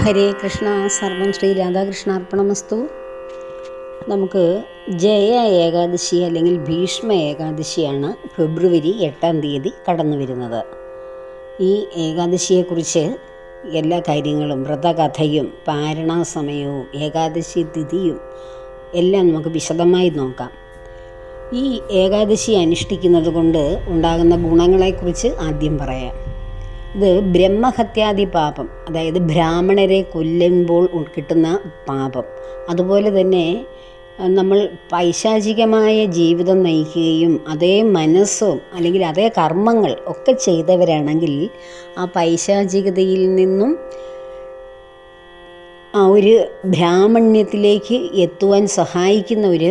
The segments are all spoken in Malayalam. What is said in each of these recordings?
ഹരേ കൃഷ്ണ സർവം ശ്രീ രാധാകൃഷ്ണാർപ്പണമസ്തു. നമുക്ക് ജയ ഏകാദശി അല്ലെങ്കിൽ ഭീഷ്മ ഏകാദശിയാണ് ഫെബ്രുവരി എട്ടാം തീയതി കടന്നു വരുന്നത്. ഈ ഏകാദശിയെക്കുറിച്ച് എല്ലാ കാര്യങ്ങളും വ്രതകഥയും പാരണാസമയവും ഏകാദശി തിഥിയും എല്ലാം നമുക്ക് വിശദമായി നോക്കാം. ഈ ഏകാദശി അനുഷ്ഠിക്കുന്നത് കൊണ്ട് ഉണ്ടാകുന്ന ഗുണങ്ങളെക്കുറിച്ച് ആദ്യം പറയാം. ഇത് ബ്രഹ്മഹത്യാദി പാപം അതായത് ബ്രാഹ്മണരെ കൊല്ലുമ്പോൾ കിട്ടുന്ന പാപം. അതുപോലെ തന്നെ നമ്മൾ പൈശാചികമായ ജീവിതം നയിക്കുകയും അതേ മനസ്സും അല്ലെങ്കിൽ അതേ കർമ്മങ്ങൾ ഒക്കെ ചെയ്തവരാണെങ്കിൽ ആ പൈശാചികതയിൽ നിന്നും ആ ഒരു ബ്രാഹ്മണ്യത്തിലേക്ക് എത്തുവാൻ സഹായിക്കുന്ന ഒരു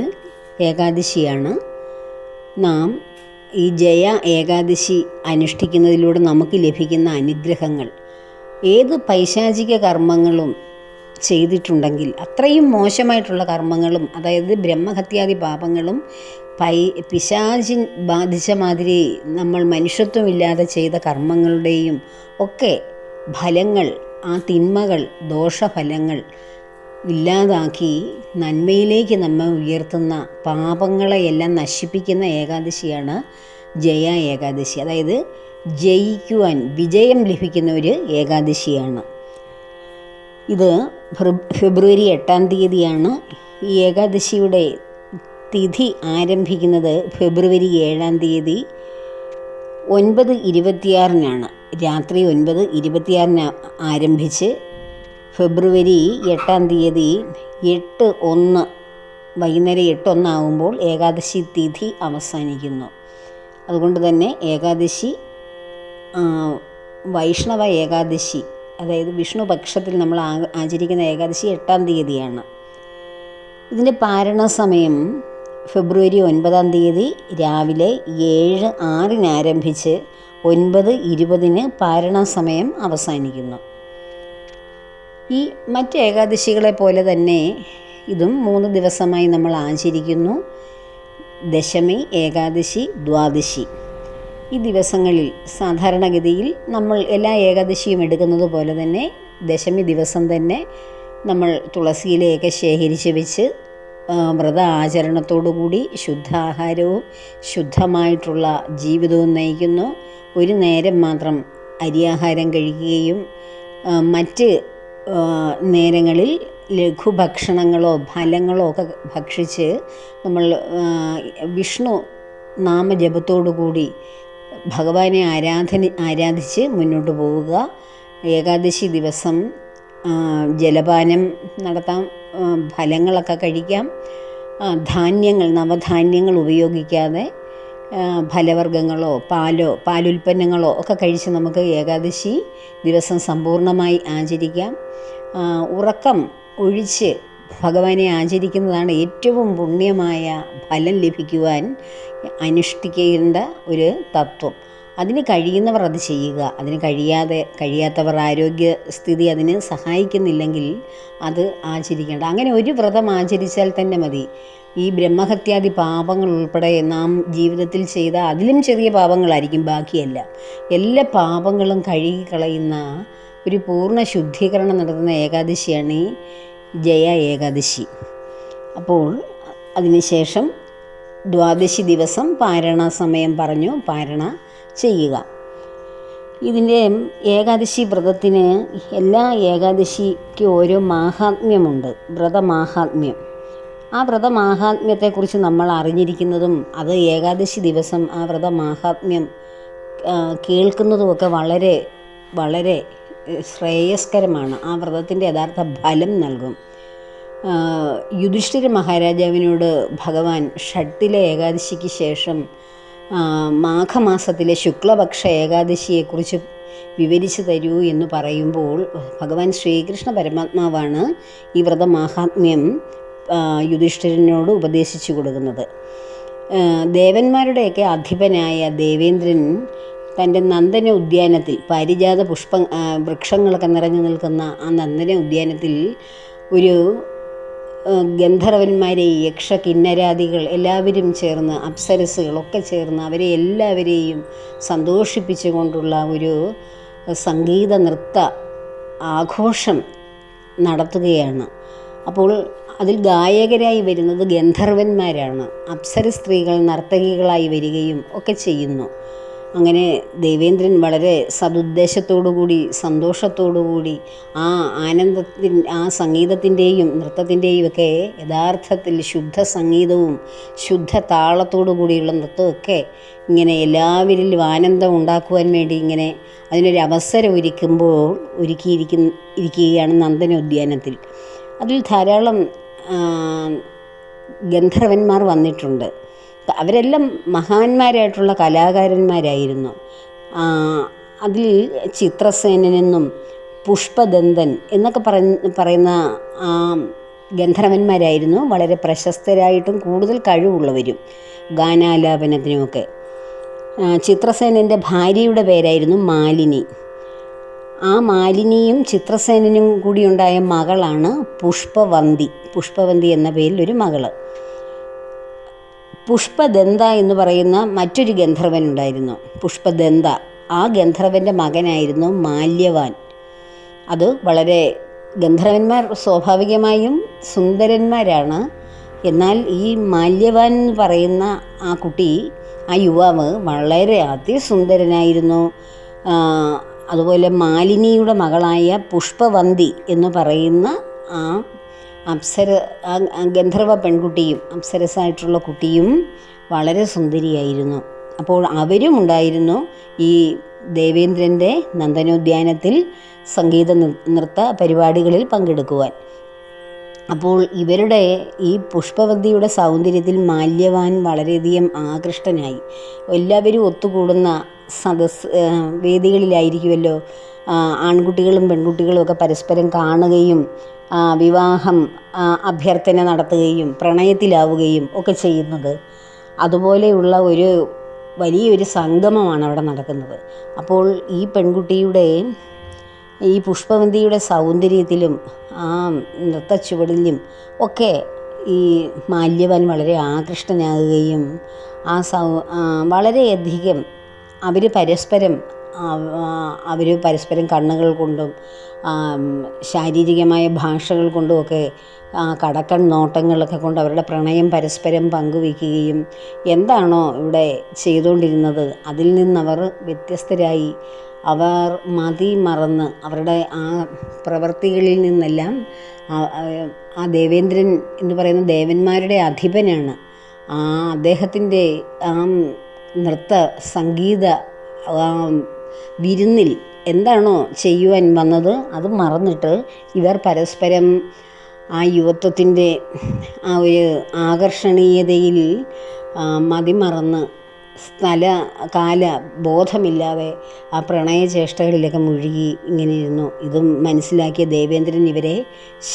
ഏകാദശിയാണ് നാം ഈ ജയ ഏകാദശി അനുഷ്ഠിക്കുന്നതിലൂടെ നമുക്ക് ലഭിക്കുന്ന അനുഗ്രഹങ്ങൾ. ഏത് പൈശാചിക കർമ്മങ്ങളും ചെയ്തിട്ടുണ്ടെങ്കിൽ അത്രയും മോശമായിട്ടുള്ള കർമ്മങ്ങളും അതായത് ബ്രഹ്മഹത്യാദി പാപങ്ങളും പൈ പിശാചിൻ ബാധിച്ച മാതിരി നമ്മൾ മനുഷ്യത്വമില്ലാതെ ചെയ്ത കർമ്മങ്ങളുടെയും ഒക്കെ ഫലങ്ങൾ ആ തിന്മകൾ ദോഷഫലങ്ങൾ ഇല്ലാതാക്കി നന്മയിലേക്ക് നമ്മെ ഉയർത്തുന്ന പാപങ്ങളെയെല്ലാം നശിപ്പിക്കുന്ന ഏകാദശിയാണ് ജയ ഏകാദശി. അതായത് ജയിക്കുവാൻ വിജയം ലഭിക്കുന്ന ഒരു ഏകാദശിയാണ്. ഇത് ഫെബ്രുവരി എട്ടാം തീയതിയാണ് ഈ ഏകാദശിയുടെ തിഥി ആരംഭിക്കുന്നത് ഫെബ്രുവരി ഏഴാം തീയതി ഒൻപത് ഇരുപത്തിയാറിനാണ്. രാത്രി ഒൻപത് ഇരുപത്തിയാറിന് ആരംഭിച്ച് ഫെബ്രുവരി എട്ടാം തീയതി എട്ട് ഒന്ന് വൈകുന്നേരം എട്ട് ഒന്നാകുമ്പോൾ ഏകാദശി തിഥി അവസാനിക്കുന്നു. അതുകൊണ്ട് തന്നെ ഏകാദശി വൈഷ്ണവ ഏകാദശി അതായത് വിഷ്ണു പക്ഷത്തിൽ നമ്മൾ ആചരിക്കുന്ന ഏകാദശി എട്ടാം തീയതിയാണ്. ഇതിന്റെ പാരണ സമയം ഫെബ്രുവരി ഒൻപതാം തീയതി രാവിലെ ഏഴ് ആറിന് ആരംഭിച്ച് ഒൻപത് ഇരുപതിന് പാരണ സമയം അവസാനിക്കുന്നു. ഈ മറ്റ് ഏകാദശികളെ പോലെ തന്നെ ഇതും മൂന്ന് ദിവസമായി നമ്മൾ ആചരിക്കുന്നു. ദശമി ഏകാദശി ദ്വാദശി. ഈ ദിവസങ്ങളിൽ സാധാരണഗതിയിൽ നമ്മൾ എല്ലാ ഏകാദശിയും എടുക്കുന്നത് പോലെ തന്നെ ദശമി ദിവസം തന്നെ നമ്മൾ തുളസിയിലേക്ക് ശേഖരിച്ച് വെച്ച് വ്രത ആചരണത്തോടുകൂടി ശുദ്ധാഹാരവും ശുദ്ധമായിട്ടുള്ള ജീവിതവും നയിക്കുന്നു. ഒരു നേരം മാത്രം അരിയാഹാരം കഴിക്കുകയും മറ്റ് നേരങ്ങളിൽ ലഘുഭക്ഷണങ്ങളോ ഫലങ്ങളോ ഒക്കെ ഭക്ഷിച്ച് നമ്മൾ വിഷ്ണു നാമജപത്തോടു കൂടി ഭഗവാനെ ആരാധന ആരാധിച്ച് മുന്നോട്ട് പോവുക. ഏകാദശി ദിവസം ജലപാനം നടത്താം ഫലങ്ങളൊക്കെ കഴിക്കാം. ധാന്യങ്ങൾ നവധാന്യങ്ങൾ ഉപയോഗിക്കാതെ ഫലവർഗങ്ങളോ പാലോ പാലുൽപ്പന്നങ്ങളോ ഒക്കെ കഴിച്ച് നമുക്ക് ഏകാദശി ദിവസം സമ്പൂർണമായി ആചരിക്കാം. ഉറക്കം ഒഴിച്ച് ഭഗവാനെ ആചരിക്കുന്നതാണ് ഏറ്റവും പുണ്യമായ ഫലം ലഭിക്കുവാൻ അനുഷ്ഠിക്കേണ്ട ഒരു തത്വം. അതിന് കഴിയുന്നവർ അത് ചെയ്യുക. അതിന് കഴിയാതെ കഴിയാത്തവർ ആരോഗ്യസ്ഥിതി അതിന് സഹായിക്കുന്നില്ലെങ്കിൽ അത് ആചരിക്കേണ്ട. അങ്ങനെ ഒരു വ്രതം ആചരിച്ചാൽ തന്നെ മതി. ഈ ബ്രഹ്മഹത്യാദി പാപങ്ങൾ ഉൾപ്പെടെ നാം ജീവിതത്തിൽ ചെയ്ത അതിലും ചെറിയ പാപങ്ങളായിരിക്കും ബാക്കിയല്ല. എല്ലാ പാപങ്ങളും കഴുകിക്കളയുന്ന ഒരു പൂർണ ശുദ്ധീകരണം നടത്തുന്ന ഏകാദശിയാണ് ഈ ജയ ഏകാദശി. അപ്പോൾ അതിനുശേഷം ദ്വാദശി ദിവസം പാരണ സമയം പറഞ്ഞു പാരണ ചെയ്യുക. ഇതിന്റെ ഏകാദശി വ്രതത്തിന് എല്ലാ ഏകാദശിക്കും ഓരോ മാഹാത്മ്യമുണ്ട്. വ്രതമാഹാത്മ്യം. ആ വ്രതമാഹാത്മ്യത്തെക്കുറിച്ച് നമ്മൾ അറിഞ്ഞിരിക്കുന്നതും അത് ഏകാദശി ദിവസം ആ വ്രതമാഹാത്മ്യം കേൾക്കുന്നതുമൊക്കെ വളരെ വളരെ ശ്രേയസ്കരമാണ്. ആ വ്രതത്തിന്റെ യഥാർത്ഥ ഫലം നൽകും. യുധിഷ്ഠിര മഹാരാജാവിനോട് ഭഗവാൻ ഷട്ടിലെ ഏകാദശിക്ക് ശേഷം മാഘമാസത്തിലെ ശുക്ലപക്ഷ ഏകാദശിയെക്കുറിച്ച് വിവരിച്ചു തരൂ എന്ന് പറയുമ്പോൾ ഭഗവാൻ ശ്രീകൃഷ്ണ പരമാത്മാവാണ് ഈ വ്രതമാഹാത്മ്യം യുധിഷ്ഠിരനോട് ഉപദേശിച്ചു കൊടുക്കുന്നത്. ദേവന്മാരുടെയൊക്കെ അധിപനായ ദേവേന്ദ്രൻ തന്റെ നന്ദന ഉദ്യാനത്തിൽ പാരിജാത പുഷ്പ വൃക്ഷങ്ങളൊക്കെ നിറഞ്ഞു നിൽക്കുന്ന ആ നന്ദന ഉദ്യാനത്തിൽ ഒരു ഗന്ധർവന്മാരെ യക്ഷ കിന്നരാദികൾ എല്ലാവരും ചേർന്ന് അപ്സരസുകളൊക്കെ ചേർന്ന് അവരെ എല്ലാവരെയും സന്തോഷിപ്പിച്ചുകൊണ്ടുള്ള ഒരു സംഗീത നൃത്ത ആഘോഷം നടത്തുകയാണ്. അപ്പോൾ അതിൽ ഗായകരായി വരുന്നത് ഗന്ധർവന്മാരാണ്. അപ്സര സ്ത്രീകൾ നർത്തകികളായി വരികയും ഒക്കെ ചെയ്യുന്നു. അങ്ങനെ ദേവേന്ദ്രൻ വളരെ സതുദ്ദേശത്തോടുകൂടി സന്തോഷത്തോടുകൂടി ആ ആനന്ദത്തിൻ ആ സംഗീതത്തിന്റെയും നൃത്തത്തിന്റെയും ഒക്കെ യഥാർത്ഥത്തിൽ ശുദ്ധ സംഗീതവും ശുദ്ധ താളത്തോടു കൂടിയുള്ള നൃത്തമൊക്കെ ഇങ്ങനെ എല്ലാവരിലും ആനന്ദം ഉണ്ടാക്കുവാൻ വേണ്ടി ഇങ്ങനെ അതിനൊരു അവസരം ഒരുക്കുമ്പോൾ ഒരുക്കിയിരിക്കുന്ന ഇരിക്കുകയാണ് നന്ദന ഉദ്യാനത്തിൽ അതിൽ ധാരാളം ഗന്ധർവന്മാർ വന്നിട്ടുണ്ട്. അവരെല്ലാം മഹാന്മാരായിട്ടുള്ള കലാകാരന്മാരായിരുന്നു. അതിൽ ചിത്രസേനനെന്നും പുഷ്പദന്തൻ എന്നൊക്കെ പറ പറയുന്ന ഗന്ധർവന്മാരായിരുന്നു. വളരെ പ്രശസ്തരായിട്ടും കൂടുതൽ കഴിവുള്ളവരും ഗാനാലാപനത്തിനുമൊക്കെ. ചിത്രസേനന്റെ ഭാര്യയുടെ പേരായിരുന്നു മാലിനി. ആ മാലിനിയും ചിത്രസേനനും കൂടി ഉണ്ടായ മകളാണ് പുഷ്പവന്തി. പുഷ്പവന്തി എന്ന പേരിൽ ഒരു മകൾ. പുഷ്പദന്ത എന്ന് പറയുന്ന മറ്റൊരു ഗന്ധർവൻ ഉണ്ടായിരുന്നു പുഷ്പദന്ത. ആ ഗന്ധർവന്റെ മകനായിരുന്നു മാല്യവാൻ. അത് വളരെ ഗന്ധർവന്മാർ സ്വാഭാവികമായും സുന്ദരന്മാരാണ്. എന്നാൽ ഈ മാല്യവാൻ എന്ന് പറയുന്ന ആ കുട്ടി ആ യുവാവ് വളരെ അതിസുന്ദരനായിരുന്നു. അതുപോലെ മാലിനിയുടെ മകളായ പുഷ്പവന്തി എന്ന് പറയുന്ന ആ അപ്സര ഗന്ധർവ പെൺകുട്ടിയും അപ്സരസായിട്ടുള്ള കുട്ടിയും വളരെ സുന്ദരിയായിരുന്നു. അപ്പോൾ അവരും ഉണ്ടായിരുന്നു ഈ ദേവേന്ദ്രന്റെ നന്ദനോദ്യാനത്തിൽ സംഗീത നൃത്ത പരിപാടികളിൽ പങ്കെടുക്കുവാൻ. അപ്പോൾ ഇവരുടെ ഈ പുഷ്പവതിയുടെ സൗന്ദര്യത്തിൽ മാല്യവാൻ വളരെയധികം ആകൃഷ്ടനായി. എല്ലാവരും ഒത്തുകൂടുന്ന സദസ് വേദികളിലായിരിക്കുമല്ലോ. ആൺകുട്ടികളും പെൺകുട്ടികളും ഒക്കെ പരസ്പരം കാണുകയും വിവാഹം അഭ്യർത്ഥന നടത്തുകയും പ്രണയത്തിലാവുകയും ഒക്കെ ചെയ്യുന്നത്. അതുപോലെയുള്ള ഒരു വലിയൊരു സംഗമമാണ് അവിടെ നടക്കുന്നത്. അപ്പോൾ ഈ പെൺകുട്ടിയുടെ ഈ പുഷ്പവന്തിയുടെ സൗന്ദര്യത്തിലും ആ നൃത്ത ചുവടിലും ഒക്കെ ഈ മാല്യവാൻ വളരെ ആകൃഷ്ടനാകുകയും ആ സൗ വളരെയധികം അവർ പരസ്പരം അവർ പരസ്പരം കണ്ണുകൾ കൊണ്ടും ശാരീരികമായ ഭാഷകൾ കൊണ്ടുമൊക്കെ കടക്കൺ നോട്ടങ്ങളൊക്കെ കൊണ്ട് അവരുടെ പ്രണയം പരസ്പരം പങ്കുവയ്ക്കുകയും എന്താണോ ഇവിടെ ചെയ്തുകൊണ്ടിരുന്നത് അതിൽ നിന്നവർ വ്യത്യസ്തരായി. അവർ മതി മറന്ന് അവരുടെ ആ പ്രവൃത്തികളിൽ നിന്നെല്ലാം ആ ദേവേന്ദ്രൻ എന്ന് പറയുന്ന ദേവന്മാരുടെ അധിപനാണ്. ആ അദ്ദേഹത്തിന്റെ ആ നൃത്ത സംഗീത വിരുന്നിൽ എന്താണോ ചെയ്യുവാൻ വന്നത് അത് മറന്നിട്ട് ഇവർ പരസ്പരം ആ യുവത്വത്തിന്റെ ആ ഒരു ആകർഷണീയതയിൽ മതിമറന്ന് സ്ഥല കാല ബോധമില്ലാതെ ആ പ്രണയചേഷ്ടകളിലൊക്കെ മുഴുകി ഇങ്ങനെ ഇരുന്നു ഇത് മനസ്സിലാക്കിയ ദേവേന്ദ്രൻ ഇവരെ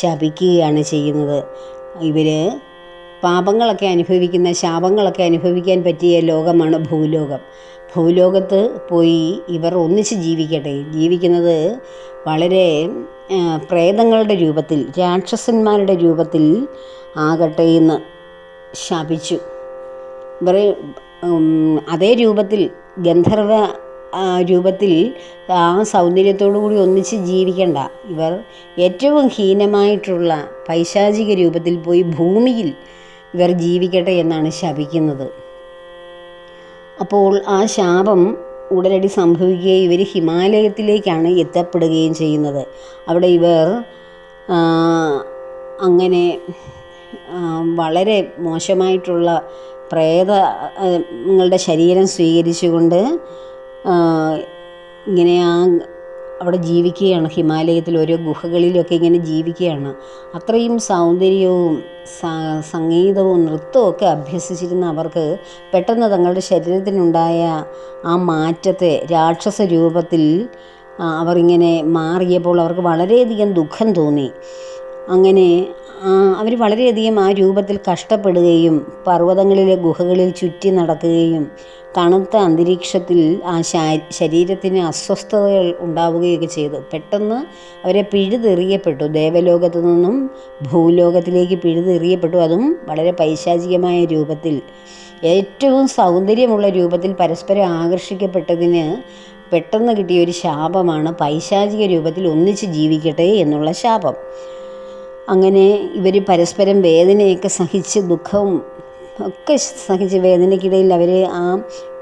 ശപിക്കുകയാണ് ചെയ്യുന്നത്. ഇവർ പാപങ്ങളൊക്കെ അനുഭവിക്കുന്ന ശാപങ്ങളൊക്കെ അനുഭവിക്കാൻ പറ്റിയ ലോകമാണ് ഭൂലോകം. ഭൂലോകത്ത് പോയി ഇവർ ഒന്നിച്ച് ജീവിക്കട്ടെ. ജീവിക്കുന്നത് വളരെ പ്രേതങ്ങളുടെ രൂപത്തിൽ രാക്ഷസന്മാരുടെ രൂപത്തിൽ ആകട്ടെ എന്ന് ശാപിച്ചു. ഇവർ അതേ രൂപത്തിൽ ഗന്ധർവ രൂപത്തിൽ ആ സൗന്ദര്യത്തോടു കൂടി ഒന്നിച്ച് ജീവിക്കണ്ട. ഇവർ ഏറ്റവും ഹീനമായിട്ടുള്ള പൈശാചിക രൂപത്തിൽ പോയി ഭൂമിയിൽ ഇവർ ജീവിക്കട്ടെ എന്നാണ് ശപിക്കുന്നത്. അപ്പോൾ ആ ശാപം ഉടനടി സംഭവിക്കുകയും ഇവർ ഹിമാലയത്തിലേക്കാണ് എത്തപ്പെടുകയും ചെയ്യുന്നത്. അവിടെ ഇവർ അങ്ങനെ വളരെ മോശമായിട്ടുള്ള പ്രേതങ്ങളുടെ ശരീരം സ്വീകരിച്ചുകൊണ്ട് ഇങ്ങനെ ആ അവിടെ ജീവിക്കുകയാണ്. ഹിമാലയത്തിൽ ഓരോ ഗുഹകളിലൊക്കെ ഇങ്ങനെ ജീവിക്കുകയാണ്. അത്രയും സൗന്ദര്യവും സംഗീതവും നൃത്തവും ഒക്കെ അഭ്യസിച്ചിരുന്ന അവർക്ക് പെട്ടെന്ന് തങ്ങളുടെ ശരീരത്തിനുണ്ടായ ആ മാറ്റത്തെ രാക്ഷസ രൂപത്തിൽ അവർ ഇങ്ങനെ മാറിയപ്പോൾ അവർക്ക് വളരെയധികം ദുഃഖം തോന്നി. അങ്ങനെ അവർ വളരെയധികം ആ രൂപത്തിൽ കഷ്ടപ്പെടുകയും പർവതങ്ങളിലെ ഗുഹകളിൽ ചുറ്റി നടക്കുകയും തണുത്ത അന്തരീക്ഷത്തിൽ ആ ശരീരത്തിന് അസ്വസ്ഥതകൾ ഉണ്ടാവുകയൊക്കെ ചെയ്തു. പെട്ടെന്ന് അവരെ പിഴുതെറിയപ്പെട്ടു. ദേവലോകത്തു നിന്നും ഭൂലോകത്തിലേക്ക് പിഴുതെറിയപ്പെട്ടു. അതും വളരെ പൈശാചികമായ രൂപത്തിൽ. ഏറ്റവും സൗന്ദര്യമുള്ള രൂപത്തിൽ പരസ്പരം ആകർഷിക്കപ്പെട്ടതിന് പെട്ടെന്ന് കിട്ടിയ ഒരു ശാപമാണ് പൈശാചിക രൂപത്തിൽ ഒന്നിച്ച് ജീവിക്കട്ടെ എന്നുള്ള ശാപം. അങ്ങനെ ഇവർ പരസ്പരം വേദനയൊക്കെ സഹിച്ച് ദുഃഖവും ഒക്കെ സഹിച്ച് വേദനയ്ക്കിടയിൽ അവർ ആ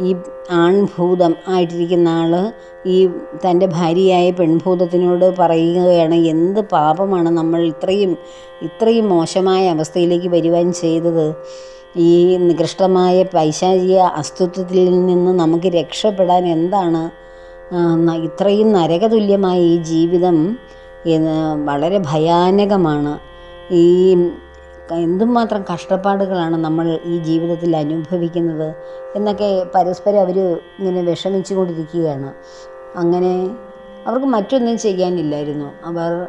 ഈ ആൺഭൂതം ആയിട്ടിരിക്കുന്ന ആൾ ഈ തന്റെ ഭാര്യയായ പെൺഭൂതത്തിനോട് പറയുകയാണ് എന്ത് പാപമാണ് നമ്മൾ ഇത്രയും ഇത്രയും മോശമായ അവസ്ഥയിലേക്ക് വരുവാൻ ചെയ്തത്? ഈ നികൃഷ്ടമായ പൈശാചിക അസ്തിത്വത്തിൽ നിന്ന് നമുക്ക് രക്ഷപ്പെടാൻ എന്താണ്? ഇത്രയും നരകതുല്യമായ ഈ ജീവിതം വളരെ ഭയാനകമാണ്. ഈ എന്തുമാത്രം കഷ്ടപ്പാടുകളാണ് നമ്മൾ ഈ ജീവിതത്തിൽ അനുഭവിക്കുന്നത് എന്നൊക്കെ പരസ്പരം അവർ ഇങ്ങനെ വിഷമിച്ചു കൊണ്ടിരിക്കുകയാണ് അങ്ങനെ അവർക്ക് മറ്റൊന്നും ചെയ്യാനില്ലായിരുന്നു. അവർ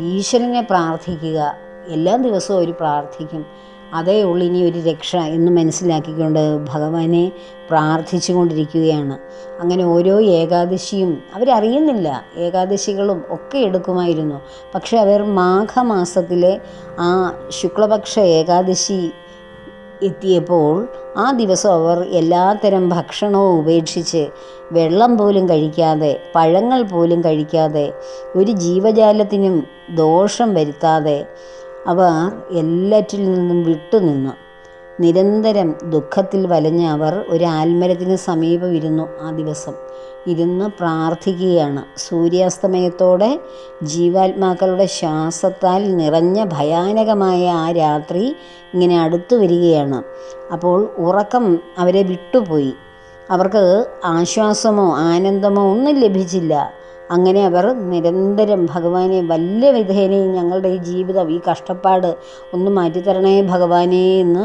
ഈശ്വരനെ പ്രാർത്ഥിക്കുക. എല്ലാ ദിവസവും അവർ പ്രാർത്ഥിക്കും. അതേ ഉള്ളൂ ഇനി ഒരു രക്ഷ എന്ന് മനസ്സിലാക്കിക്കൊണ്ട് ഭഗവാനെ പ്രാർത്ഥിച്ചു കൊണ്ടിരിക്കുകയാണ് അങ്ങനെ ഓരോ ഏകാദശിയും അവരറിയുന്നില്ല. ഏകാദശികളും ഒക്കെ എടുക്കുമായിരുന്നു. പക്ഷേ അവർ മാഘമാസത്തിലെ ആ ശുക്ലപക്ഷ ഏകാദശി എത്തിയപ്പോൾ ആ ദിവസം അവർ എല്ലാത്തരം ഭക്ഷണവും ഉപേക്ഷിച്ച് വെള്ളം പോലും കഴിക്കാതെ പഴങ്ങൾ പോലും കഴിക്കാതെ ഒരു ജീവജാലത്തിനും ദോഷം വരുത്താതെ അവർ എല്ലാറ്റിൽ നിന്നും വിട്ടുനിന്നു നിരന്തരം ദുഃഖത്തിൽ വലഞ്ഞ അവർ ഒരു ആൽമരത്തിന് സമീപം ഇരുന്നു ആ ദിവസം. ഇരുന്ന് പ്രാർത്ഥിക്കുകയാണ്. സൂര്യാസ്തമയത്തോടെ ജീവാത്മാക്കളുടെ ശ്വാസത്താൽ നിറഞ്ഞ ഭയാനകമായ ആ രാത്രി ഇങ്ങനെ അടുത്തു വരികയാണ്. അപ്പോൾ ഉറക്കം അവരെ വിട്ടുപോയി. അവർക്ക് ആശ്വാസമോ ആനന്ദമോ ഒന്നും ലഭിച്ചില്ല. അങ്ങനെ അവർ നിരന്തരം ഭഗവാനെ വല്ല വിധേനയും ഞങ്ങളുടെ ഈ ജീവിതം ഈ കഷ്ടപ്പാട് ഒന്ന് മാറ്റിത്തരണേ ഭഗവാനേ എന്ന്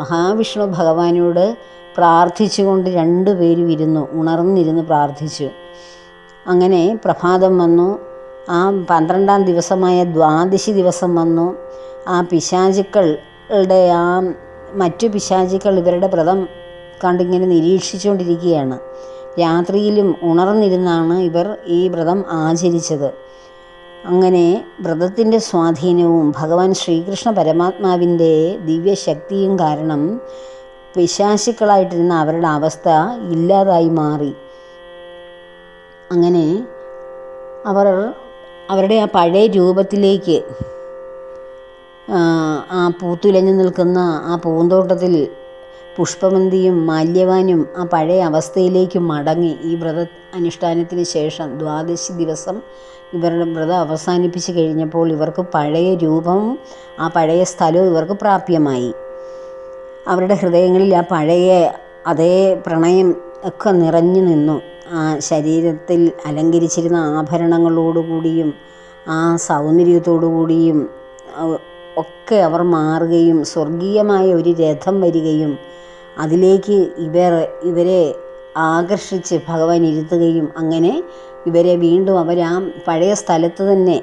മഹാവിഷ്ണു ഭഗവാനോട് പ്രാർത്ഥിച്ചുകൊണ്ട് രണ്ടുപേരും ഇരുന്നു ഉണർന്നിരുന്ന് പ്രാർത്ഥിച്ചു. അങ്ങനെ പ്രഭാതം വന്നു. ആ പന്ത്രണ്ടാം ദിവസമായ ദ്വാദശി ദിവസം വന്നു. ആ പിശാചുക്കളുടെ ആ മറ്റു പിശാചുക്കൾ ഇവരുടെ വ്രതം കണ്ടിങ്ങനെ നിരീക്ഷിച്ചുകൊണ്ടിരിക്കുകയാണ്. രാത്രിയിലും ഉണർന്നിരുന്നാണ് ഇവർ ഈ വ്രതം ആചരിച്ചത്. അങ്ങനെ വ്രതത്തിന്റെ സ്വാധീനവും ഭഗവാൻ ശ്രീകൃഷ്ണ പരമാത്മാവിന്റെ ദിവ്യശക്തിയും കാരണം പിശാശുക്കളായിട്ടിരുന്ന അവരുടെ അവസ്ഥ ഇല്ലാതായി മാറി. അങ്ങനെ അവർ അവരുടെ ആ പഴയ രൂപത്തിലേക്ക് ആ പൂത്തുലഞ്ഞു നിൽക്കുന്ന ആ പൂന്തോട്ടത്തിൽ പുഷ്പമന്തിയും മാല്യവാനും ആ പഴയ അവസ്ഥയിലേക്ക് മടങ്ങി. ഈ വ്രത അനുഷ്ഠാനത്തിന് ശേഷം ദ്വാദശി ദിവസം ഇവരുടെ വ്രതം അവസാനിപ്പിച്ച് കഴിഞ്ഞപ്പോൾ ഇവർക്ക് പഴയ രൂപവും ആ പഴയ സ്ഥലവും ഇവർക്ക് പ്രാപ്യമായി. അവരുടെ ഹൃദയങ്ങളിൽ ആ പഴയ അതേ പ്രണയം ഒക്കെ നിറഞ്ഞു നിന്നു. ആ ശരീരത്തിൽ അലങ്കരിച്ചിരുന്ന ആഭരണങ്ങളോടുകൂടിയും ആ സൗന്ദര്യത്തോടുകൂടിയും ഒക്കെ അവർ മാറുകയും സ്വർഗീയമായ ഒരു രഥം വരികയും അതിലേക്ക് ഇവർ ഇവരെ ആകർഷിച്ച് ഭഗവാൻ ഇരുത്തുകയും അങ്ങനെ ഇവരെ വീണ്ടും അവർ ആ പഴയ സ്ഥലത്ത് തന്നെ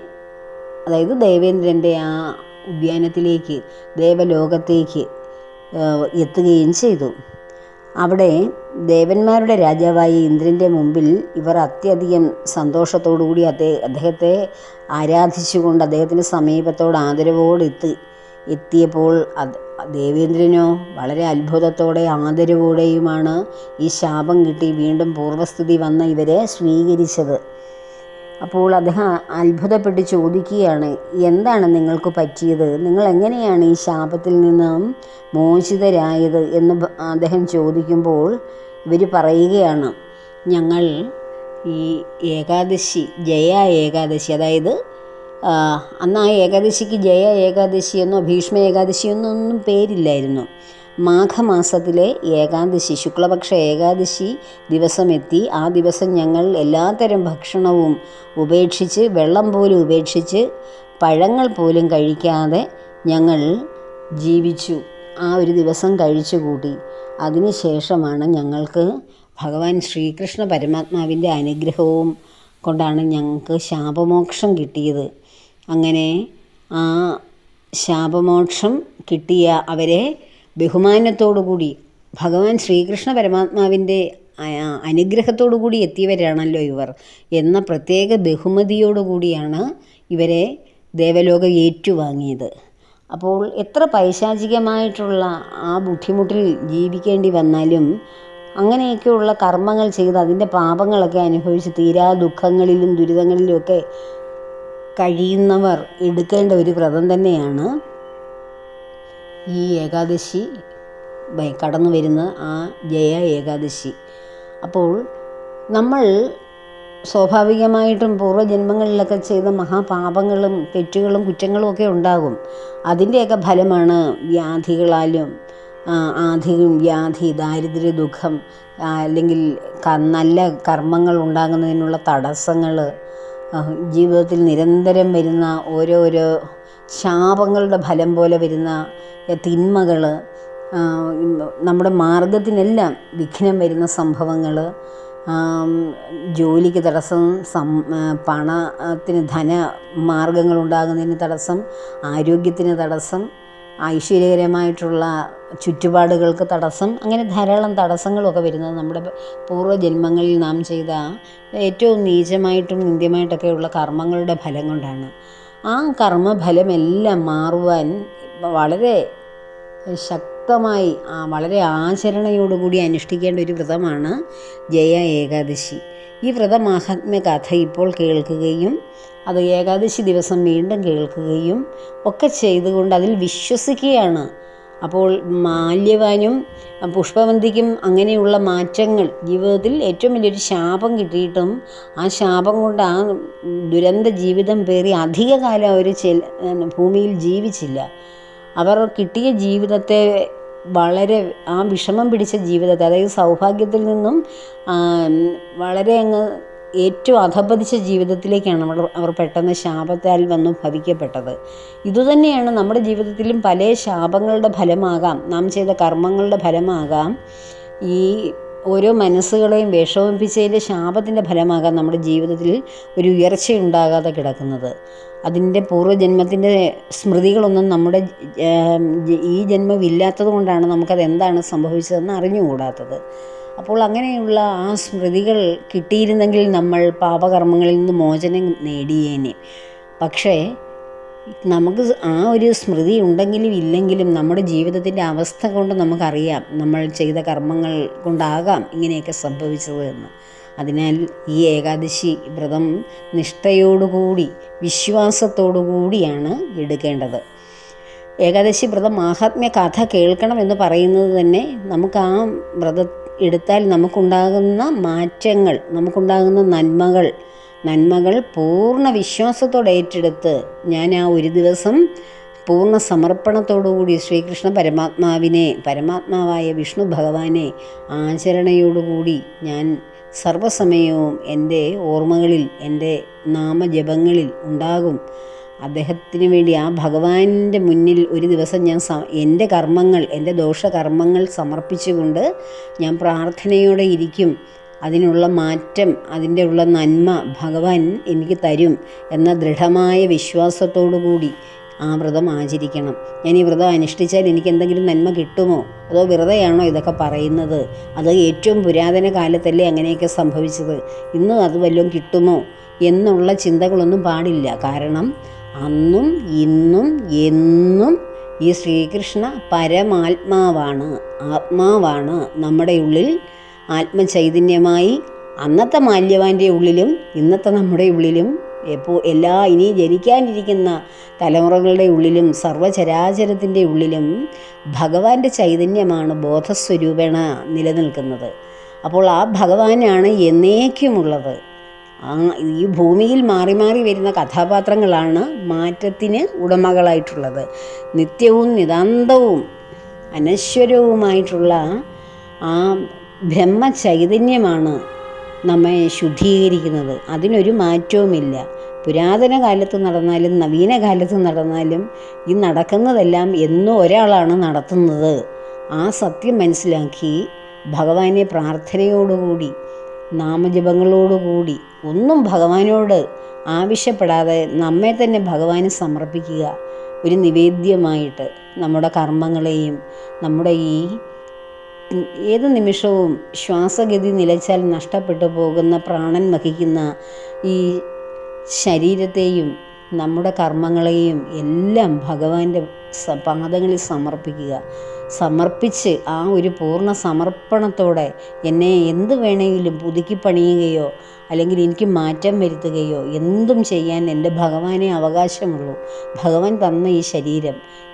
അതായത് ദേവേന്ദ്രന്റെ ആ ഉദ്യാനത്തിലേക്ക് ദേവലോകത്തേക്ക് എത്തുകയും ചെയ്തു. അവിടെ ദേവന്മാരുടെ രാജാവായ ഇന്ദ്രന്റെ മുമ്പിൽ ഇവർ അത്യധികം സന്തോഷത്തോടുകൂടി അദ്ദേഹ അദ്ദേഹത്തെ ആരാധിച്ചുകൊണ്ട് അദ്ദേഹത്തിന്റെ സമീപത്തോട് ആദരവോടെ എത്തി എത്തിയപ്പോൾ അത് ദേവേന്ദ്രനോ വളരെ അത്ഭുതത്തോടെ ആദരവോടെയുമാണ് ഈ ശാപം കിട്ടി വീണ്ടും പൂർവസ്ഥിതി വന്ന ഇവരെ സ്വീകരിച്ചത്. അപ്പോൾ അദ്ദേഹം അത്ഭുതപ്പെട്ട് ചോദിക്കുകയാണ് എന്താണ് നിങ്ങൾക്ക് പറ്റിയത്? നിങ്ങൾ എങ്ങനെയാണ് ഈ ശാപത്തിൽ നിന്നും മോചിതരായത്? എന്ന് അദ്ദേഹം ചോദിക്കുമ്പോൾ ഇവർ പറയുകയാണ് ഞങ്ങൾ ഈ ഏകാദശി ജയ ഏകാദശി അതായത് അന്ന് ആ ഏകാദശിക്ക് ജയ ഏകാദശിയെന്നോ ഭീഷ്മ ഏകാദശിയെന്നോ ഒന്നും പേരില്ലായിരുന്നു. മാഘമാസത്തിലെ ഏകാദശി ശുക്ലപക്ഷ ഏകാദശി ദിവസം എത്തി ആ ദിവസം ഞങ്ങൾ എല്ലാത്തരം ഭക്ഷണവും ഉപേക്ഷിച്ച് വെള്ളം പോലും ഉപേക്ഷിച്ച് പഴങ്ങൾ പോലും കഴിക്കാതെ ഞങ്ങൾ ജീവിച്ചു. ആ ഒരു ദിവസം കഴിച്ചു കൂട്ടി അതിനുശേഷമാണ് ഞങ്ങൾക്ക് ഭഗവാൻ ശ്രീകൃഷ്ണ പരമാത്മാവിന്റെ അനുഗ്രഹവും കൊണ്ടാണ് ഞങ്ങൾക്ക് ശാപമോക്ഷം കിട്ടിയത്. അങ്ങനെ ആ ശാപമോക്ഷം കിട്ടിയ അവരെ ബഹുമാനത്തോടുകൂടി ഭഗവാൻ ശ്രീകൃഷ്ണ പരമാത്മാവിന്റെ അനുഗ്രഹത്തോടു കൂടി എത്തിയവരാണല്ലോ ഇവർ എന്ന പ്രത്യേക ബഹുമതിയോടുകൂടിയാണ് ഇവരെ ദേവലോകം ഏറ്റുവാങ്ങിയത്. അപ്പോൾ എത്ര പൈശാചികമായിട്ടുള്ള ആ ബുദ്ധിമുട്ടിൽ ജീവിക്കേണ്ടി വന്നാലും അങ്ങനെയൊക്കെയുള്ള കർമ്മങ്ങൾ ചെയ്ത് അതിന്റെ പാപങ്ങളൊക്കെ അനുഭവിച്ച് തീരാ ദുഃഖങ്ങളിലും ദുരിതങ്ങളിലുമൊക്കെ കഴിയുന്നവർ എടുക്കേണ്ട ഒരു വ്രതം തന്നെയാണ് ഈ ഏകാദശി. കടന്നു വരുന്ന ആ ജയ ഏകാദശി. അപ്പോൾ നമ്മൾ സ്വാഭാവികമായിട്ടും പൂർവജന്മങ്ങളിലൊക്കെ ചെയ്ത മഹാപാപങ്ങളും തെറ്റുകളും കുറ്റങ്ങളും ഒക്കെ ഉണ്ടാകും. അതിന്റെയൊക്കെ ഫലമാണ് വ്യാധികളാലും ആധികം വ്യാധി ദാരിദ്ര്യ ദുഃഖം അല്ലെങ്കിൽ നല്ല കർമ്മങ്ങൾ ഉണ്ടാകുന്നതിനുള്ള തടസ്സങ്ങൾ ജീവിതത്തിൽ നിരന്തരം വരുന്ന ഓരോരോ ശാപങ്ങളുടെ ഫലം പോലെ വരുന്ന തിന്മകൾ നമ്മുടെ മാർഗത്തിനെല്ലാം വിഘ്നം വരുന്ന സംഭവങ്ങൾ ജോലിക്ക് തടസ്സം സം പണത്തിന് ധന മാർഗങ്ങളുണ്ടാകുന്നതിന് തടസ്സം ആരോഗ്യത്തിന് തടസ്സം ഐശ്വര്യകരമായിട്ടുള്ള ചുറ്റുപാടുകൾക്ക് തടസ്സം അങ്ങനെ ധാരാളം തടസ്സങ്ങളൊക്കെ വരുന്നത് നമ്മുടെ പൂർവജന്മങ്ങളിൽ നാം ചെയ്ത ഏറ്റവും നീചമായിട്ടും നിന്ദ്യമായിട്ടൊക്കെയുള്ള കർമ്മങ്ങളുടെ ഫലം കൊണ്ടാണ്. ആ കർമ്മഫലമെല്ലാം മാറുവാൻ വളരെ ശക്തമായി വളരെ ആചരണയോടുകൂടി അനുഷ്ഠിക്കേണ്ട ഒരു വ്രതമാണ് ജയ ഏകാദശി. ഈ വ്രതമാഹാത്മ്യ കഥ ഇപ്പോൾ കേൾക്കുകയും അത് ഏകാദശി ദിവസം വീണ്ടും കേൾക്കുകയും ഒക്കെ ചെയ്തുകൊണ്ട് അതിൽ വിശ്വസിക്കുകയാണ് അപ്പോൾ മാല്യവാനും പുഷ്പവന്തിക്കും അങ്ങനെയുള്ള മാറ്റങ്ങൾ ജീവിതത്തിൽ ഏറ്റവും വലിയൊരു ശാപം കിട്ടിയിട്ടും ആ ശാപം കൊണ്ട് ആ ദുരന്ത ജീവിതം പേറി അധികകാലം അവർ ഭൂമിയിൽ ജീവിച്ചില്ല. അവർ കിട്ടിയ ജീവിതത്തെ വളരെ ആ വിഷമം പിടിച്ച ജീവിതത്തെ അതായത് സൗഭാഗ്യത്തിൽ നിന്നും വളരെ അങ്ങ് ഏറ്റവും അധപതിച്ച ജീവിതത്തിലേക്കാണ് നമ്മൾ അവർ പെട്ടെന്ന് ശാപത്താൽ വന്നു ഭവിക്കപ്പെട്ടത്. ഇതുതന്നെയാണ് നമ്മുടെ ജീവിതത്തിലും പല ശാപങ്ങളുടെ ഫലമാകാം. നാം ചെയ്ത കർമ്മങ്ങളുടെ ഫലമാകാം. ഈ ഓരോ മനസ്സുകളെയും വിഷമിപ്പിച്ചതിന്റെ ശാപത്തിന്റെ ഫലമാകാം നമ്മുടെ ജീവിതത്തിൽ ഒരു ഉയർച്ച ഉണ്ടാകാതെ കിടക്കുന്നത്. അതിന്റെ പൂർവജന്മത്തിന്റെ സ്മൃതികളൊന്നും നമ്മുടെ ഈ ജന്മം ഇല്ലാത്തത് കൊണ്ടാണ് നമുക്കത് എന്താണ് സംഭവിച്ചതെന്ന് അറിഞ്ഞുകൂടാത്തത്. അപ്പോൾ അങ്ങനെയുള്ള ആ സ്മൃതികൾ കിട്ടിയിരുന്നെങ്കിൽ നമ്മൾ പാപകർമ്മങ്ങളിൽ നിന്ന് മോചനം നേടിയേനെ. പക്ഷേ നമുക്ക് ആ ഒരു സ്മൃതി ഉണ്ടെങ്കിലും ഇല്ലെങ്കിലും നമ്മുടെ ജീവിതത്തിന്റെ അവസ്ഥ കൊണ്ട് നമുക്കറിയാം നമ്മൾ ചെയ്ത കർമ്മങ്ങൾ കൊണ്ടാകാം ഇങ്ങനെയൊക്കെ സംഭവിച്ചത് എന്ന്. അതിനാൽ ഈ ഏകാദശി വ്രതം നിഷ്ഠയോടുകൂടി വിശ്വാസത്തോടുകൂടിയാണ് എടുക്കേണ്ടത്. ഏകാദശി വ്രതം മാഹാത്മ്യ കഥ കേൾക്കണം എന്ന് പറയുന്നത് തന്നെ നമുക്ക് ആ വ്രതം എടുത്താൽ നമുക്കുണ്ടാകുന്ന മാറ്റങ്ങൾ നമുക്കുണ്ടാകുന്ന നന്മകൾ നന്മകൾ പൂർണ വിശ്വാസത്തോടെ ഏറ്റെടുത്ത് ഞാൻ ആ ഒരു ദിവസം പൂർണ സമർപ്പണത്തോടുകൂടി ശ്രീകൃഷ്ണ പരമാത്മാവിനെ പരമാത്മാവായ വിഷ്ണു ഭഗവാനെ ആചരണയോടുകൂടി ഞാൻ സർവസമയവും എന്റെ ഓർമ്മകളിൽ എന്റെ നാമജപങ്ങളിൽ ഉണ്ടാകും. അദ്ദേഹത്തിന് വേണ്ടി ആ ഭഗവാന്റെ മുന്നിൽ ഒരു ദിവസം ഞാൻ സ എന്റെ കർമ്മങ്ങൾ എന്റെ ദോഷകർമ്മങ്ങൾ സമർപ്പിച്ചുകൊണ്ട് ഞാൻ പ്രാർത്ഥനയോടെ ഇരിക്കും. അതിനുള്ള മാറ്റം അതിന്റെ ഉള്ള നന്മ ഭഗവാൻ എനിക്ക് തരും എന്ന ദൃഢമായ വിശ്വാസത്തോടു കൂടി ആ വ്രതം ആചരിക്കണം. ഞാൻ ഈ വ്രതം അനുഷ്ഠിച്ചാൽ എനിക്ക് എന്തെങ്കിലും നന്മ കിട്ടുമോ? അതോ വെറുതെയാണോ ഇതൊക്കെ പറയുന്നത്? അത് ഏറ്റവും പുരാതന കാലത്തല്ലേ അങ്ങനെയൊക്കെ സംഭവിച്ചത്? ഇന്നും അത് വല്ലതും കിട്ടുമോ? എന്നുള്ള ചിന്തകളൊന്നും പാടില്ല. കാരണം അന്നും ഇന്നും എന്നും ഈ ശ്രീകൃഷ്ണ പരമാത്മാവാണ് ആത്മാവാണ് നമ്മുടെ ഉള്ളിൽ. ആത്മചൈതന്യമായി അന്നത്തെ മാല്യവാന്റെ ഉള്ളിലും ഇന്നത്തെ നമ്മുടെ ഉള്ളിലും എപ്പോൾ എല്ലാ ഇനി ജനിക്കാനിരിക്കുന്ന തലമുറകളുടെ ഉള്ളിലും സർവചരാചരത്തിന്റെ ഉള്ളിലും ഭഗവാന്റെ ചൈതന്യമാണ് ബോധസ്വരൂപേണ നിലനിൽക്കുന്നത്. അപ്പോൾ ആ ഭഗവാനാണ് എന്നേക്കുമുള്ളത്. ഈ ഭൂമിയിൽ മാറി മാറി വരുന്ന കഥാപാത്രങ്ങളാണ് മാറ്റത്തിന് ഉടമകളായിട്ടുള്ളത്. നിത്യവും നിതാന്തവും അനശ്വരവുമായിട്ടുള്ള ആ ബ്രഹ്മചൈതന്യമാണ് നമ്മെ ശുദ്ധീകരിക്കുന്നത്. അതിനൊരു മാറ്റവുമില്ല. പുരാതന കാലത്ത് നടന്നാലും നവീന കാലത്ത് നടന്നാലും ഈ നടക്കുന്നതെല്ലാം എന്നും ഒരാളാണ് നടത്തുന്നത്. ആ സത്യം മനസ്സിലാക്കി ഭഗവാനെ പ്രാർത്ഥനയോടുകൂടി നാമജപങ്ങളോടുകൂടി ഒന്നും ഭഗവാനോട് ആവശ്യപ്പെടാതെ നമ്മെ തന്നെ ഭഗവാന് സമർപ്പിക്കുക ഒരു നിവേദ്യമായിട്ട് നമ്മുടെ കർമ്മങ്ങളെയും നമ്മുടെ ഈ ഏത് നിമിഷവും ശ്വാസഗതി നിലച്ചാൽ നഷ്ടപ്പെട്ടു പോകുന്ന പ്രാണൻ വഹിക്കുന്ന ഈ ശരീരത്തെയും നമ്മുടെ കർമ്മങ്ങളെയും എല്ലാം ഭഗവാന്റെ പാദങ്ങളിൽ സമർപ്പിക്കുക. സമർപ്പിച്ച് ആ ഒരു പൂർണ സമർപ്പണത്തോടെ എന്നെ എന്ത് വേണമെങ്കിലും പുതുക്കി പണിയുകയോ അല്ലെങ്കിൽ എനിക്ക് മാറ്റം വരുത്തുകയോ എന്തും ചെയ്യാൻ എന്റെ ഭഗവാനെ അവകാശമുള്ളൂ. ഭഗവാൻ തന്ന ഈ ശരീരം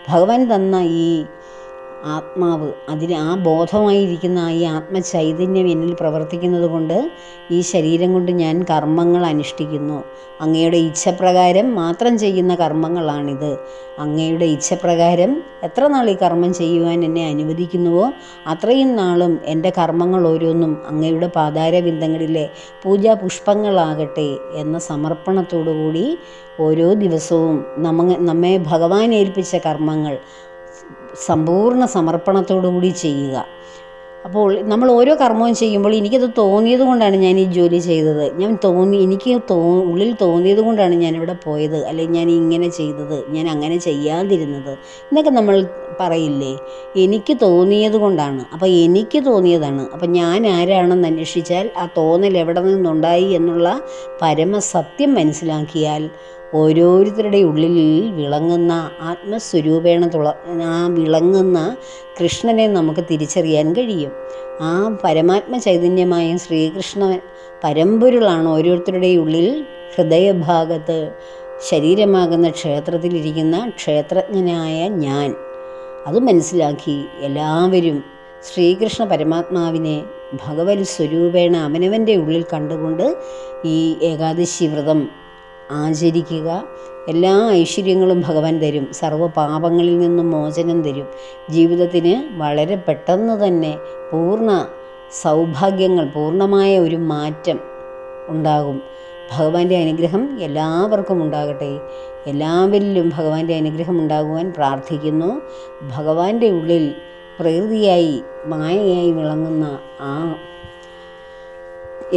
ഭഗവാൻ തന്ന ഈ ആത്മാവ്. അതിന് ആ ബോധമായിരിക്കുന്ന ഈ ആത്മചൈതന്യം എന്നിൽ പ്രവർത്തിക്കുന്നത് കൊണ്ട് ഈ ശരീരം കൊണ്ട് ഞാൻ കർമ്മങ്ങൾ അനുഷ്ഠിക്കുന്നു. അങ്ങയുടെ ഇച്ഛപ്രകാരം മാത്രം ചെയ്യുന്ന കർമ്മങ്ങളാണിത്. അങ്ങയുടെ ഇച്ഛപ്രകാരം എത്ര നാൾ ഈ കർമ്മം ചെയ്യുവാൻ എന്നെ അനുവദിക്കുന്നുവോ അത്രയും നാളും എന്റെ കർമ്മങ്ങൾ ഓരോന്നും അങ്ങയുടെ പാതാരബിന്ദങ്ങളിലെ പൂജാ പുഷ്പങ്ങളാകട്ടെ എന്ന സമർപ്പണത്തോടു കൂടി ഓരോ ദിവസവും നമ്മ നമ്മെ ഭഗവാൻ ഏൽപ്പിച്ച കർമ്മങ്ങൾ സമ്പൂർണ സമർപ്പണത്തോടു കൂടി ചെയ്യുക. അപ്പോൾ നമ്മൾ ഓരോ കർമ്മവും ചെയ്യുമ്പോൾ എനിക്കത് തോന്നിയത് കൊണ്ടാണ് ഞാൻ ഈ ജോലി ചെയ്തത്. ഞാൻ തോന്നി എനിക്ക് തോ ഉള്ളിൽ തോന്നിയത് കൊണ്ടാണ് ഞാനിവിടെ പോയത്. അല്ലെങ്കിൽ ഞാൻ ഇങ്ങനെ ചെയ്തത് ഞാൻ അങ്ങനെ ചെയ്യാതിരുന്നത് എന്നൊക്കെ നമ്മൾ പറയില്ലേ? എനിക്ക് തോന്നിയത് കൊണ്ടാണ്. അപ്പോൾ എനിക്ക് തോന്നിയതാണ്. അപ്പോൾ ഞാൻ ആരാണെന്ന് അന്വേഷിച്ചാൽ ആ തോന്നൽ എവിടെ നിന്നുണ്ടായി എന്നുള്ള പരമസത്യം മനസ്സിലാക്കിയാൽ ഓരോരുത്തരുടെ ഉള്ളിൽ വിളങ്ങുന്ന ആത്മസ്വരൂപേണ തുള ആ വിളങ്ങുന്ന കൃഷ്ണനെ നമുക്ക് തിരിച്ചറിയാൻ കഴിയും. ആ പരമാത്മ ചൈതന്യമായ ശ്രീകൃഷ്ണ പരമ്പൊരുളാണ് ഓരോരുത്തരുടെ ഉള്ളിൽ ഹൃദയഭാഗത്ത് ശരീരമാകുന്ന ക്ഷേത്രത്തിലിരിക്കുന്ന ക്ഷേത്രജ്ഞനായ ഞാൻ. അത് മനസ്സിലാക്കി എല്ലാവരും ശ്രീകൃഷ്ണ പരമാത്മാവിനെ ഭഗവത് സ്വരൂപേണ അവനവന്റെ ഉള്ളിൽ കണ്ടുകൊണ്ട് ഈ ഏകാദശി വ്രതം ആചരിക്കുക. എല്ലാ ഐശ്വര്യങ്ങളും ഭഗവാൻ തരും. സർവ പാപങ്ങളിൽ നിന്നും മോചനം തരും. ജീവിതത്തിന് വളരെ പെട്ടെന്ന് തന്നെ പൂർണ സൗഭാഗ്യങ്ങൾ പൂർണമായ ഒരു മാറ്റം ഉണ്ടാകും. ഭഗവാന്റെ അനുഗ്രഹം എല്ലാവർക്കും ഉണ്ടാകട്ടെ. എല്ലാവരിലും ഭഗവാന്റെ അനുഗ്രഹം ഉണ്ടാകുവാൻ പ്രാർത്ഥിക്കുന്നു. ഭഗവാന്റെ ഉള്ളിൽ പ്രകൃതിയായി മായയായി വിളങ്ങുന്ന ആ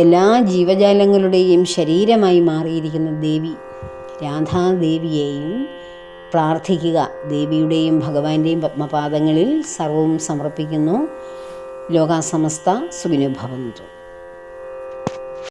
എല്ലാ ജീവജാലങ്ങളുടെയും ശരീരമായി മാറിയിരിക്കുന്ന ദേവി രാധാദേവിയെയും പ്രാർത്ഥിക്കുക. ദേവിയുടെയും ഭഗവാന്റെയും പത്മപാദങ്ങളിൽ സർവവും സമർപ്പിക്കുന്നു. ലോകാസമസ്ത സുഖിനുഭവന്തു